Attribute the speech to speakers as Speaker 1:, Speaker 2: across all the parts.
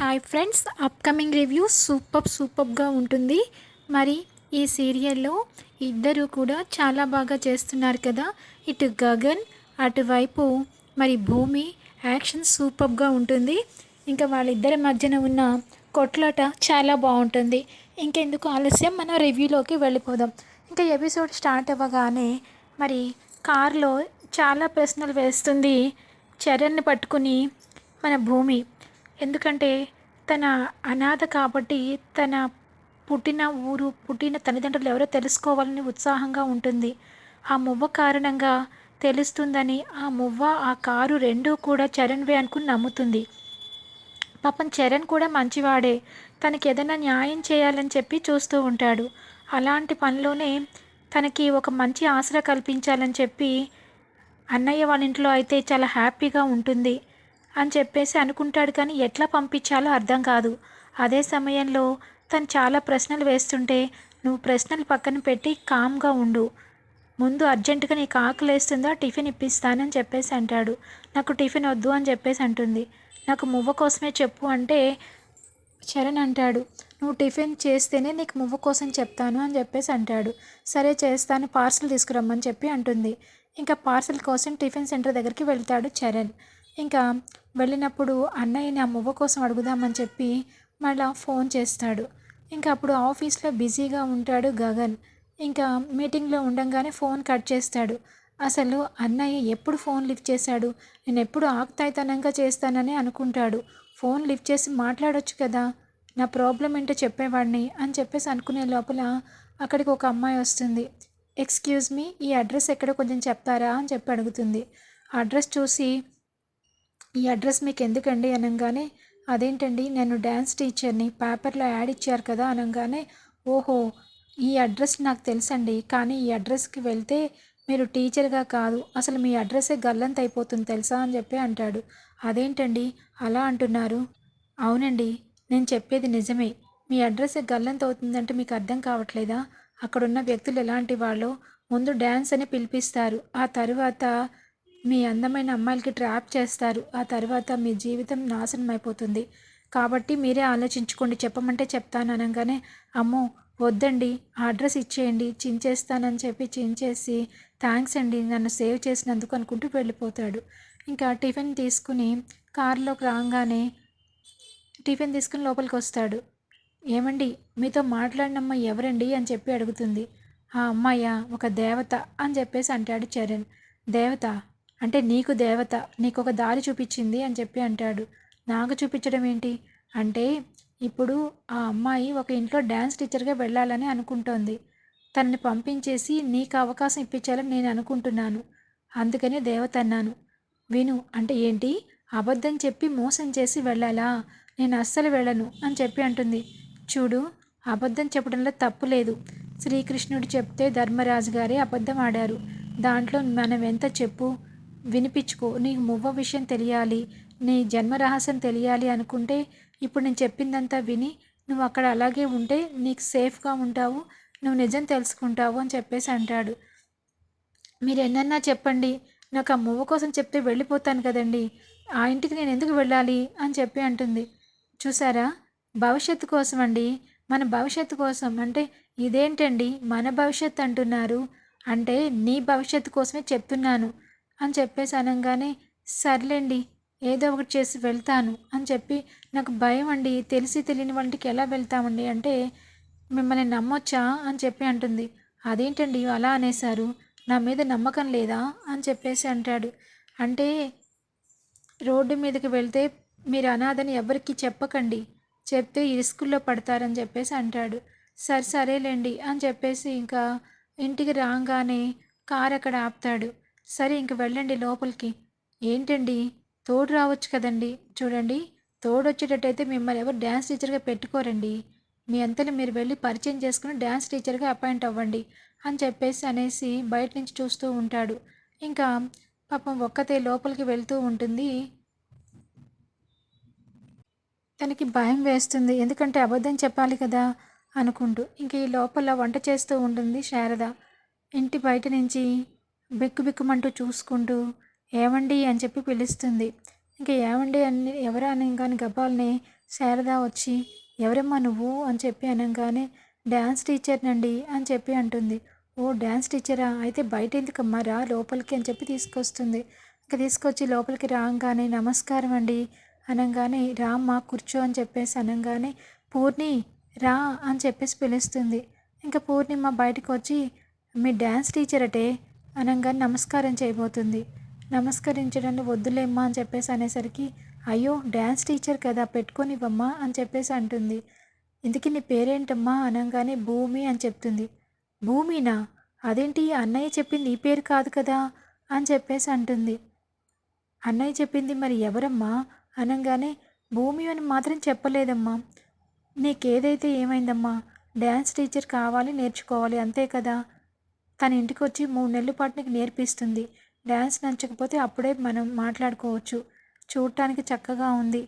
Speaker 1: Hi friends upcoming review super సూపర్గా ఉంటుంది. మరి ఈ సీరియల్లో ఇద్దరు కూడా చాలా బాగా చేస్తున్నారు కదా. ఇటు గగన్ అటువైపు మరి భూమి యాక్షన్ సూపర్గా ఉంటుంది. ఇంకా వాళ్ళిద్దరి మధ్యన ఉన్న కొట్లాట చాలా బాగుంటుంది. ఇంకెందుకు ఆలస్యం మనం రివ్యూలోకి వెళ్ళిపోదాం. ఇంకా ఎపిసోడ్ స్టార్ట్ అవ్వగానే మరి కారులో చాలా ప్రశ్నలు వేస్తుంది చరణ్ని పట్టుకుని మన భూమి. ఎందుకంటే తన అనాథ కాబట్టి తన పుట్టిన ఊరు పుట్టిన తల్లిదండ్రులు ఎవరో తెలుసుకోవాలని ఉత్సాహంగా ఉంటుంది. ఆ మువ్వ కారణంగా తెలుస్తుందని ఆ మువ్వ ఆ కారు రెండూ కూడా చరణ్వే అనుకుని నమ్ముతుంది. పాపం చరణ్ కూడా మంచివాడే. తనకి ఏదైనా న్యాయం చేయాలని చెప్పి చూస్తూ ఉంటాడు. అలాంటి పనిలోనే తనకి ఒక మంచి ఆసరా కల్పించాలని చెప్పి అన్నయ్య వాళ్ళ ఇంట్లో అయితే చాలా హ్యాపీగా ఉంటుంది. అని చెప్పేసి అనుకుంటాడు కానీ ఎట్లా పంపించాలో అర్థం కాదు. అదే సమయంలో తను చాలా ప్రశ్నలు వేస్తుంటే నువ్వు ప్రశ్నలు పక్కన పెట్టి కామ్గా ఉండు. ముందు అర్జెంటుగా నీకు ఆకలి వేస్తుందా టిఫిన్ ఇప్పిస్తానని చెప్పేసి అంటాడు. నాకు టిఫిన్ వద్దు అని చెప్పేసి అంటుంది. నాకు మువ్వ కోసమే చెప్పు అంటే చరణ్ అంటాడు. నువ్వు టిఫిన్ చేస్తేనే నీకు మువ్వ కోసం చెప్తాను అని చెప్పేసి అంటాడు. సరే చేస్తాను పార్సల్ తీసుకురమ్మని చెప్పి అంటుంది. ఇంకా పార్సల్ కోసం టిఫిన్ సెంటర్ దగ్గరికి వెళ్తాడు చరణ్. ఇంకా వెళ్ళినప్పుడు అన్నయ్యని ఆ మువ్వ కోసం అడుగుదామని చెప్పి మళ్ళా ఫోన్ చేస్తాడు. ఇంకా అప్పుడు ఆఫీస్లో బిజీగా ఉంటాడు గగన్. ఇంకా మీటింగ్లో ఉండంగానే ఫోన్ కట్ చేస్తాడు. అసలు అన్నయ్య ఎప్పుడు ఫోన్ లిఫ్ట్ చేశాడు? నేను ఎప్పుడు ఆక్తాయితనంగా చేస్తానని అనుకుంటాడు. ఫోన్ లిఫ్ట్ చేసి మాట్లాడొచ్చు కదా? నా ప్రాబ్లం ఏంటో చెప్పేవాడిని అని చెప్పేసి అనుకునే లోపల అక్కడికి ఒక అమ్మాయి వస్తుంది. ఎక్స్క్యూజ్ మీ ఈ అడ్రస్ ఎక్కడ కొంచెం చెప్తారా అని చెప్పి అడుగుతుంది. అడ్రస్ చూసి ఈ అడ్రస్ మీకు ఎందుకండి అనగానే? అదేంటండి? నేను డ్యాన్స్ టీచర్ని పేపర్లో యాడ్ ఇచ్చారు కదా అనగానే? ఓహో ఈ అడ్రస్ నాకు తెలుసండి. కానీ ఈ అడ్రస్కి వెళ్తే మీరు టీచర్గా కాదు. అసలు మీ అడ్రస్సే గల్లంత అయిపోతుంది తెలుసా అని చెప్పి అంటాడు. అదేంటండి? అలా అంటున్నారు. అవునండి నేను చెప్పేది నిజమే. మీ అడ్రస్ గల్లంత అవుతుందంటే మీకు అర్థం కావట్లేదా? అక్కడున్న వ్యక్తులు ఎలాంటి వాళ్ళో ముందు డ్యాన్స్ అని పిలిపిస్తారు. ఆ తరువాత మీ అందమైన అమ్మాయిలకి ట్రాప్ చేస్తారు. ఆ తర్వాత మీ జీవితం నాశనం అయిపోతుంది కాబట్టి మీరే ఆలోచించుకోండి. చెప్పమంటే చెప్తాను అనగానే అమ్మో వద్దండి. ఆ అడ్రస్ ఇచ్చేయండి. చించేస్తానని చెప్పి చించేసి థ్యాంక్స్ అండి. నన్ను సేవ్ చేసినందుకు అనుకుంటూ వెళ్ళిపోతాడు. ఇంకా టిఫిన్ తీసుకుని కారులోకి రాగానే టిఫిన్ తీసుకుని లోపలికి వస్తాడు. ఏమండి మీతో మాట్లాడినమ్మ ఎవరండి అని చెప్పి అడుగుతుంది. ఆ అమ్మాయ ఒక దేవత అని చెప్పేసి అంటాడు చరణ్. దేవత అంటే నీకు దేవత నీకు ఒక దారి చూపించింది అని చెప్పి అంటాడు. నాకు చూపించడం ఏంటి? అంటే ఇప్పుడు ఆ అమ్మాయి ఒక ఇంట్లో డ్యాన్స్ టీచర్గా వెళ్ళాలని అనుకుంటోంది. తనని పంపించేసి నీకు అవకాశం ఇప్పించాలని నేను అనుకుంటున్నాను. అందుకని దేవత అన్నాను. విను అంటే ఏంటి? అబద్ధం చెప్పి మోసం చేసి వెళ్ళాలా? నేను అస్సలు వెళ్ళను అని చెప్పి అంటుంది. చూడు అబద్ధం చెప్పడంలో తప్పు లేదు. శ్రీకృష్ణుడు చెప్తే ధర్మరాజు గారే అబద్ధం ఆడారు. దాంట్లో మనం ఎంత చెప్పు? వినిపించుకో నీకు మువ్వ విషయం తెలియాలి నీ జన్మ రహస్యం తెలియాలి అనుకుంటే ఇప్పుడు నేను చెప్పిందంతా విని నువ్వు అక్కడ అలాగే ఉంటే నీకు సేఫ్గా ఉంటావు నువ్వు నిజం తెలుసుకుంటావు అని చెప్పేసి అంటాడు. మీరు ఎన్నన్నా చెప్పండి నాకు ఆ మువ్వ కోసం చెప్తే వెళ్ళిపోతాను కదండి ఆ ఇంటికి నేను ఎందుకు వెళ్ళాలి? అని చెప్పి అంటుంది. చూసారా? భవిష్యత్తు కోసం అండి. మన భవిష్యత్తు కోసం అంటే ఇదేంటండి? మన భవిష్యత్తు అంటున్నారు. అంటే నీ భవిష్యత్తు కోసమే చెప్తున్నాను. అని చెప్పేసి అనగానే సర్లేండి ఏదో ఒకటి చేసి వెళ్తాను అని చెప్పి నాకు భయం అండి. తెలిసి తెలియని వంటికి ఎలా వెళ్తామండి? అంటే మిమ్మల్ని నమ్మొచ్చా అని చెప్పి అంటుంది. అదేంటండి అలా అనేశారు? నా మీద నమ్మకం లేదా అని చెప్పేసి అంటాడు. అంటే రోడ్డు మీదకి వెళ్తే మీరు అనాథని ఎవరికి చెప్పకండి. చెప్తే ఇరుసుకుల్లో పడతారని చెప్పేసి అంటాడు. సరే సరేలేండి అని చెప్పేసి ఇంకా ఇంటికి రాగానే కార్ అక్కడ ఆపుతాడు. సరే ఇంక వెళ్ళండి లోపలికి. ఏంటండి? తోడు రావచ్చు కదండి. చూడండి తోడు వచ్చేటట్టయితే మిమ్మల్ని ఎవరు డ్యాన్స్ టీచర్గా పెట్టుకోరండి. మీ అంతలో మీరు వెళ్ళి పరిచయం చేసుకుని డ్యాన్స్ టీచర్గా అపాయింట్ అవ్వండి అని చెప్పేసి అనేసి బయట నుంచి చూస్తూ ఉంటాడు. ఇంకా పాపం ఒక్కతే లోపలికి వెళ్తూ ఉంటుంది. తనకి భయం వేస్తుంది. ఎందుకంటే అబద్ధం చెప్పాలి కదా అనుకుంటూ. ఇంక ఈ లోపల వంట చేస్తూ ఉంటుంది శారద. ఇంటి బయట నుంచి బిక్కుబిక్కుమంటూ చూసుకుంటూ ఏమండి అని చెప్పి పిలుస్తుంది. ఇంకా ఏమండి అని ఎవరు? అనగానే గబాల్ని శారద వచ్చి ఎవరమ్మా నువ్వు? అని చెప్పి అనగానే డ్యాన్స్ టీచర్నండి అని చెప్పి అంటుంది. ఓ డ్యాన్స్ టీచరా? అయితే బయట ఎందుకమ్మా రా లోపలికి అని చెప్పి తీసుకొస్తుంది. ఇంకా తీసుకొచ్చి లోపలికి రాగానే నమస్కారం అండి అనగానే రామ్మా కూర్చో అని చెప్పేసి అనగానే పూర్ణి రా అని చెప్పేసి పిలుస్తుంది. ఇంకా పూర్ణిమ బయటకు వచ్చి మీ డ్యాన్స్ టీచర్ అటే అనగా నమస్కారం చేయబోతుంది. నమస్కరించడానికి వద్దులేమ్మా అని చెప్పేసి అనేసరికి అయ్యో డ్యాన్స్ టీచర్ కదా పెట్టుకొనివ్వమ్మా అని చెప్పేసి అంటుంది. ఇందుకు నీ పేరేంటమ్మా? అనగానే భూమి అని చెప్తుంది. భూమినా? అదేంటి? అన్నయ్య చెప్పింది ఈ పేరు కాదు కదా అని చెప్పేసి అంటుంది. అన్నయ్య చెప్పింది మరి ఎవరమ్మా? అనగానే భూమి అని మాత్రం చెప్పలేదమ్మా. నీకేదైతే ఏమైందమ్మా? డ్యాన్స్ టీచర్ కావాలి నేర్చుకోవాలి అంతే కదా? తన ఇంటికి వచ్చి మూడు నెలల పాటు నీకు నేర్పిస్తుంది. డ్యాన్స్ నచ్చకపోతే అప్పుడే మనం మాట్లాడుకోవచ్చు. చూడటానికి చక్కగా ఉంది.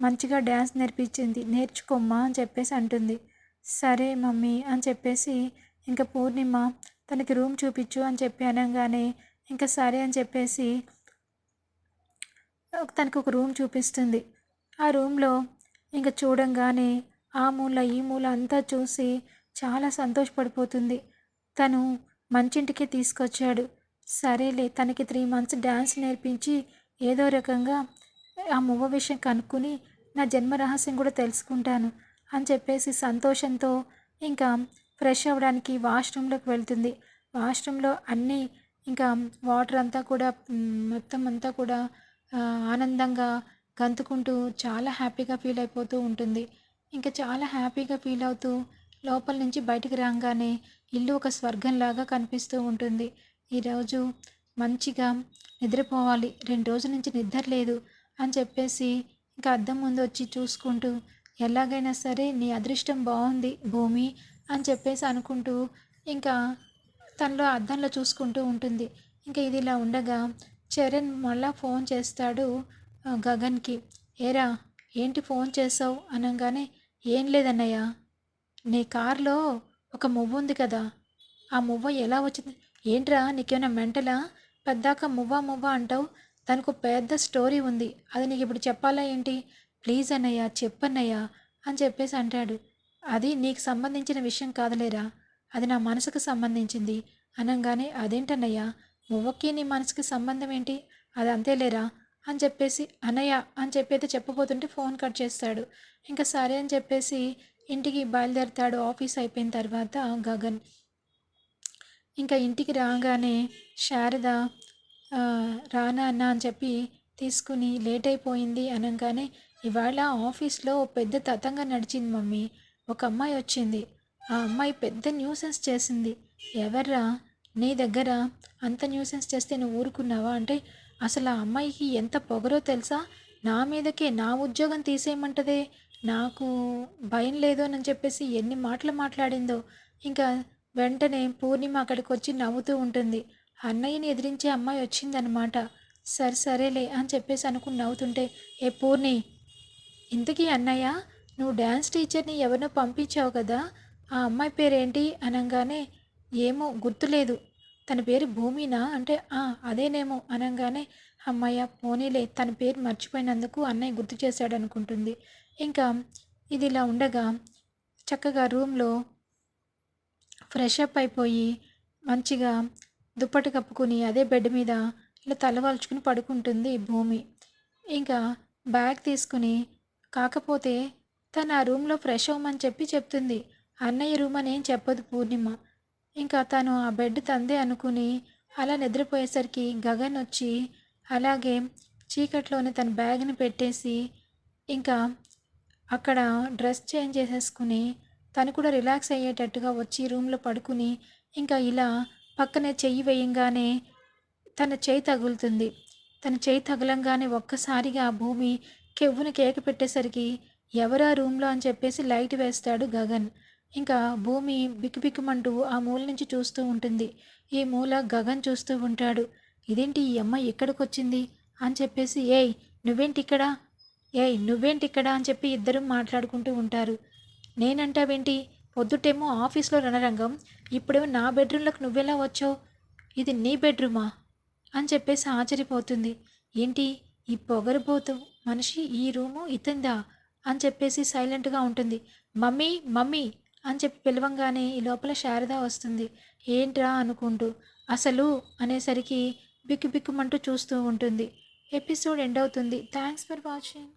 Speaker 1: మంచిగా డ్యాన్స్ నేర్పించింది. నేర్చుకోమ్మా అని చెప్పేసి అంటుంది. సరే మమ్మీ అని చెప్పేసి ఇంకా పూర్ణిమ తనకి రూమ్ చూపించు అని చెప్పి అనగానే ఇంకా సరే అని చెప్పేసి తనకు ఒక రూమ్ చూపిస్తుంది. ఆ రూమ్లో ఇంకా చూడంగానే ఆ మూల ఈ మూల అంతా చూసి చాలా సంతోషపడిపోతుంది. తను మంచింటికి తీసుకొచ్చాడు. సరేలే తనకి త్రీ మంత్స్ డ్యాన్స్ నేర్పించి ఏదో రకంగా ఆ మువ్వ విషయం కనుక్కొని నా జన్మ రహస్యం కూడా తెలుసుకుంటాను అని చెప్పేసి సంతోషంతో ఇంకా ఫ్రెష్ అవ్వడానికి వాష్రూమ్లోకి వెళ్తుంది. వాష్రూమ్లో అన్నీ ఇంకా వాటర్ అంతా కూడా మొత్తం అంతా కూడా ఆనందంగా గంతుకుంటూ చాలా హ్యాపీగా ఫీల్ అయిపోతూ ఉంటుంది. ఇంకా చాలా హ్యాపీగా ఫీల్ అవుతూ లోపల నుంచి బయటికి రాగానే ఇల్లు ఒక స్వర్గంలాగా కనిపిస్తూ ఉంటుంది. ఈరోజు మంచిగా నిద్రపోవాలి. రెండు రోజుల నుంచి నిద్ర లేదు అని చెప్పేసి ఇంకా అద్దం ముందు వచ్చి చూసుకుంటూ ఎలాగైనా సరే నీ అదృష్టం బాగుంది భూమి అని చెప్పేసి అనుకుంటూ ఇంకా తనలో అద్దంలో చూసుకుంటూ ఉంటుంది. ఇంకా ఇది ఇలా ఉండగా చరణ్ మళ్ళా ఫోన్ చేస్తాడు గగన్కి. ఏరా ఏంటి ఫోన్ చేసావు అనగానే ఏం లేదన్నయ్య. నీ కారులో ఒక మువ్వ ఉంది కదా ఆ మువ్వ ఎలా వచ్చింది? ఏంట్రా నీకేమైనా మెంటలా? పెద్దాక మువ్వ మువ్వ అంటావు. దానికి ఒక పెద్ద స్టోరీ ఉంది. అది నీకు ఇప్పుడు చెప్పాలా ఏంటి? ప్లీజ్ అన్నయ్య చెప్పన్నయ్య అని చెప్పేసి అంటాడు. అది నీకు సంబంధించిన విషయం కాదులేరా? అది నా మనసుకు సంబంధించింది. అనగానే అదేంటన్నయ్య? మువ్వకి నీ మనసుకి సంబంధం ఏంటి? అది అంతేలేరా? అని చెప్పేసి అన్నయ్య అని చెప్పి అయితే చెప్పబోతుంటే ఫోన్ కట్ చేస్తాడు. ఇంకా సరే అని చెప్పేసి ఇంటికి బయలుదేరుతాడు ఆఫీస్ అయిపోయిన తర్వాత గగన్. ఇంకా ఇంటికి రాగానే శారద రానా అన్న అని చెప్పి తీసుకుని లేట్ అయిపోయింది అనగానే ఇవాళ ఆఫీస్లో పెద్ద తతంగా నడిచింది మమ్మీ. ఒక అమ్మాయి వచ్చింది. ఆ అమ్మాయి పెద్ద న్యూసెన్స్ చేసింది. ఎవర్రా? నీ దగ్గర అంత న్యూసెన్స్ చేస్తే నువ్వు ఊరుకున్నావా? అంటే అసలు ఆ అమ్మాయికి ఎంత పొగరో తెలుసా? నా మీదకే నా ఉద్యోగం తీసేయమంటదే. నాకు భయం లేదు అని చెప్పేసి ఎన్ని మాటలు మాట్లాడిందో. ఇంకా వెంటనే పూర్ణిమ అక్కడికి వచ్చి నవ్వుతూ ఉంటుంది. అన్నయ్యని ఎదిరించే అమ్మాయి వచ్చిందనమాట సరే సరేలే అని చెప్పేసి అనుకుని నవ్వుతుంటే ఏ పూర్ణి ఇంతకీ అన్నయ్య నువ్వు డ్యాన్స్ టీచర్ని ఎవరినో పంపించావు కదా? ఆ అమ్మాయి పేరేంటి? అనగానే ఏమో గుర్తులేదు. తన పేరు భూమినా? అంటే అదేనేమో అనగానే అమ్మయ్య పోనీలే తన పేరు మర్చిపోయినందుకు అన్నయ్య గుర్తు చేశాడు అనుకుంటుంది ఇంకా ఇది ఇలా ఉండగా చక్కగా రూమ్లో ఫ్రెష్ అప్ అయిపోయి మంచిగా దుప్పటి కప్పుకుని అదే బెడ్ మీద ఇలా తలవాల్చుకుని పడుకుంటుంది భూమి. ఇంకా బ్యాగ్ తీసుకుని కాకపోతే తను ఆ రూమ్లో ఫ్రెష్ అవ్వమని చెప్పి చెప్తుంది. అన్నయ్య రూమ్ అని ఏం చెప్పదు పూర్ణిమ. ఇంకా తను ఆ బెడ్ తందే అనుకుని అలా నిద్రపోయేసరికి గగన్ వచ్చి అలాగే చీకట్లోనే తన బ్యాగ్ని పెట్టేసి ఇంకా అక్కడ డ్రెస్ చేంజ్ చేసేసుకుని తను కూడా రిలాక్స్ అయ్యేటట్టుగా వచ్చి రూమ్లో పడుకుని ఇంకా ఇలా పక్కనే చెయ్యి వేయంగానే తన చేయి తగులుతుంది. తన చేయి తగలంగానే ఒక్కసారిగా ఆ భూమి కెవ్వును కేక పెట్టేసరికి ఎవరా రూమ్లో? అని చెప్పేసి లైట్ వేస్తాడు గగన్. ఇంకా భూమి బిక్కుబిక్కుమంటూ ఆ మూల నుంచి చూస్తూ ఉంటుంది. ఈ మూల గగన్ చూస్తూ ఉంటాడు. ఇదేంటి ఈ అమ్మాయి ఎక్కడికి వచ్చింది అని చెప్పేసి ఏయ్ నువ్వేంటి ఇక్కడ ఏయ్ నువ్వేంటి ఇక్కడ అని చెప్పి ఇద్దరు మాట్లాడుకుంటూ ఉంటారు. నేనంటావేంటి? పొద్దుటేమో ఆఫీస్లో రణరంగం. ఇప్పుడేమో నా బెడ్రూమ్లోకి నువ్వెలా వచ్చావు? ఇది నీ బెడ్రూమా? అని చెప్పేసి ఆశ్చర్యపోతుంది. ఏంటి? ఈ పొగరుబోతు మనిషి ఈ రూము ఇతందా? అని చెప్పేసి సైలెంట్గా ఉంటుంది. మమ్మీ మమ్మీ అని చెప్పి పిలవంగానే ఈ లోపల శారద వస్తుంది. ఏంట్రా అనుకుంటూ అసలు అనేసరికి బిక్కు బిక్కుమంటూ చూస్తూ ఉంటుంది. ఎపిసోడ్ ఎండ్ అవుతుంది. Thanks for watching.